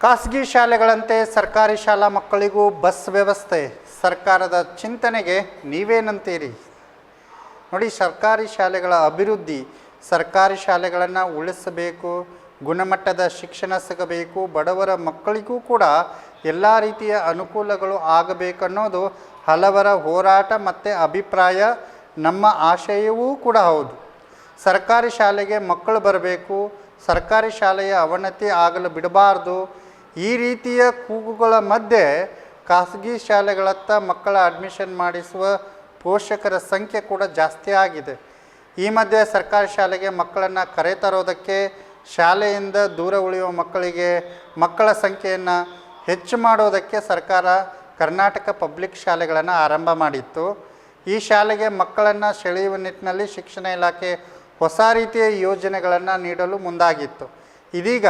ಖಾಸಗಿ ಶಾಲೆಗಳಂತೆ ಸರ್ಕಾರಿ ಶಾಲಾ ಮಕ್ಕಳಿಗೂ ಬಸ್ ವ್ಯವಸ್ಥೆ, ಸರ್ಕಾರದ ಚಿಂತನೆಗೆ ನೀವೇನಂತೀರಿ? ನೋಡಿ, ಸರ್ಕಾರಿ ಶಾಲೆಗಳ ಅಭಿವೃದ್ಧಿ, ಸರ್ಕಾರಿ ಶಾಲೆಗಳನ್ನು ಉಳಿಸಬೇಕು, ಗುಣಮಟ್ಟದ ಶಿಕ್ಷಣ ಸಿಗಬೇಕು, ಬಡವರ ಮಕ್ಕಳಿಗೂ ಕೂಡ ಎಲ್ಲ ರೀತಿಯ ಅನುಕೂಲಗಳು ಆಗಬೇಕನ್ನೋದು ಹಲವರ ಹೋರಾಟ ಮತ್ತು ಅಭಿಪ್ರಾಯ, ನಮ್ಮ ಆಶಯವೂ ಕೂಡ ಹೌದು. ಸರ್ಕಾರಿ ಶಾಲೆಗೆ ಮಕ್ಕಳು ಬರಬೇಕು, ಸರ್ಕಾರಿ ಶಾಲೆಯ ಅವನತಿ ಆಗಲು ಬಿಡಬಾರ್ದು ಈ ರೀತಿಯ ಕೂಗುಗಳ ಮಧ್ಯೆ ಖಾಸಗಿ ಶಾಲೆಗಳತ್ತ ಮಕ್ಕಳ ಅಡ್ಮಿಷನ್ ಮಾಡಿಸುವ ಪೋಷಕರ ಸಂಖ್ಯೆ ಕೂಡ ಜಾಸ್ತಿ ಆಗಿದೆ. ಈ ಮಧ್ಯೆ ಸರ್ಕಾರಿ ಶಾಲೆಗೆ ಮಕ್ಕಳನ್ನು ಕರೆತರೋದಕ್ಕೆ ಶಾಲೆಯಿಂದ ದೂರ ಉಳಿಯುವ ಮಕ್ಕಳಿಗೆ ಮಕ್ಕಳ ಸಂಖ್ಯೆಯನ್ನು ಹೆಚ್ಚು ಮಾಡೋದಕ್ಕೆ ಸರ್ಕಾರ ಕರ್ನಾಟಕ ಪಬ್ಲಿಕ್ ಶಾಲೆಗಳನ್ನು ಆರಂಭ ಮಾಡಿತ್ತು. ಈ ಶಾಲೆಗೆ ಮಕ್ಕಳನ್ನು ಸೆಳೆಯುವ ನಿಟ್ಟಿನಲ್ಲಿ ಶಿಕ್ಷಣ ಇಲಾಖೆ ಹೊಸ ರೀತಿಯ ಯೋಜನೆಗಳನ್ನು ನೀಡಲು ಮುಂದಾಗಿತ್ತು. ಇದೀಗ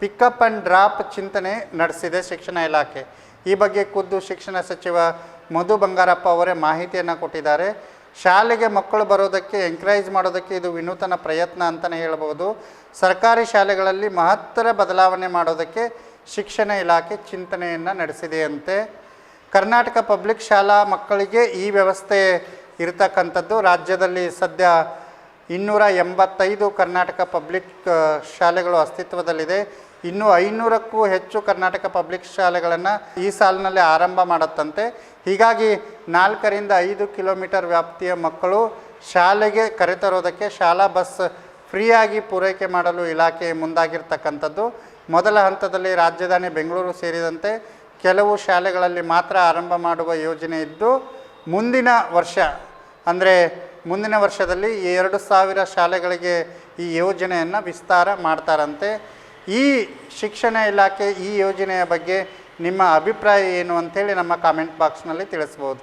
ಪಿಕಪ್ ಆ್ಯಂಡ್ ಡ್ರಾಪ್ ಚಿಂತನೆ ನಡೆಸಿದೆ ಶಿಕ್ಷಣ ಇಲಾಖೆ. ಈ ಬಗ್ಗೆ ಖುದ್ದು ಶಿಕ್ಷಣ ಸಚಿವ ಮಧು ಬಂಗಾರಪ್ಪ ಅವರೇ ಮಾಹಿತಿಯನ್ನು ಕೊಟ್ಟಿದ್ದಾರೆ. ಶಾಲೆಗೆ ಮಕ್ಕಳು ಬರೋದಕ್ಕೆ ಎಂಕರೇಜ್ ಮಾಡೋದಕ್ಕೆ ಇದು ವಿನೂತನ ಪ್ರಯತ್ನ ಅಂತಲೇ ಹೇಳ್ಬೋದು. ಸರ್ಕಾರಿ ಶಾಲೆಗಳಲ್ಲಿ ಮಹತ್ತರ ಬದಲಾವಣೆ ಮಾಡೋದಕ್ಕೆ ಶಿಕ್ಷಣ ಇಲಾಖೆ ಚಿಂತನೆಯನ್ನು ನಡೆಸಿದೆಯಂತೆ. ಕರ್ನಾಟಕ ಪಬ್ಲಿಕ್ ಶಾಲಾ ಮಕ್ಕಳಿಗೆ ಈ ವ್ಯವಸ್ಥೆ ಇರತಕ್ಕಂಥದ್ದು. ರಾಜ್ಯದಲ್ಲಿ ಸದ್ಯ ಇನ್ನೂರ ಎಂಬತ್ತೈದು ಕರ್ನಾಟಕ ಪಬ್ಲಿಕ್ ಶಾಲೆಗಳು ಅಸ್ತಿತ್ವದಲ್ಲಿದೆ. ಇನ್ನು ಐನೂರಕ್ಕೂ ಹೆಚ್ಚು ಕರ್ನಾಟಕ ಪಬ್ಲಿಕ್ ಶಾಲೆಗಳನ್ನು ಈ ಸಾಲಿನಲ್ಲಿ ಆರಂಭ ಮಾಡುತ್ತಂತೆ. ಹೀಗಾಗಿ ನಾಲ್ಕರಿಂದ ಐದು ಕಿಲೋಮೀಟರ್ ವ್ಯಾಪ್ತಿಯ ಮಕ್ಕಳು ಶಾಲೆಗೆ ಕರೆತರೋದಕ್ಕೆ ಶಾಲಾ ಬಸ್ ಫ್ರೀಯಾಗಿ ಪೂರೈಕೆ ಮಾಡಲು ಇಲಾಖೆ ಮುಂದಾಗಿರ್ತಕ್ಕಂಥದ್ದು. ಮೊದಲ ಹಂತದಲ್ಲಿ ರಾಜಧಾನಿ ಬೆಂಗಳೂರು ಸೇರಿದಂತೆ ಕೆಲವು ಶಾಲೆಗಳಲ್ಲಿ ಮಾತ್ರ ಆರಂಭ ಮಾಡುವ ಯೋಜನೆ ಇದ್ದು, ಮುಂದಿನ ವರ್ಷ, ಅಂದರೆ ಮುಂದಿನ ವರ್ಷದಲ್ಲಿ ಎರಡು ಸಾವಿರ ಶಾಲೆಗಳಿಗೆ ಈ ಯೋಜನೆಯನ್ನು ವಿಸ್ತಾರ ಮಾಡ್ತಾರಂತೆ. ಈ ಶಿಕ್ಷಣ ಇಲಾಖೆ ಈ ಯೋಜನೆಯ ಬಗ್ಗೆ ನಿಮ್ಮ ಅಭಿಪ್ರಾಯ ಏನು ಅಂತೇಳಿ ನಮ್ಮ ಕಾಮೆಂಟ್ ಬಾಕ್ಸ್ನಲ್ಲಿ ತಿಳಿಸ್ಬೋದು.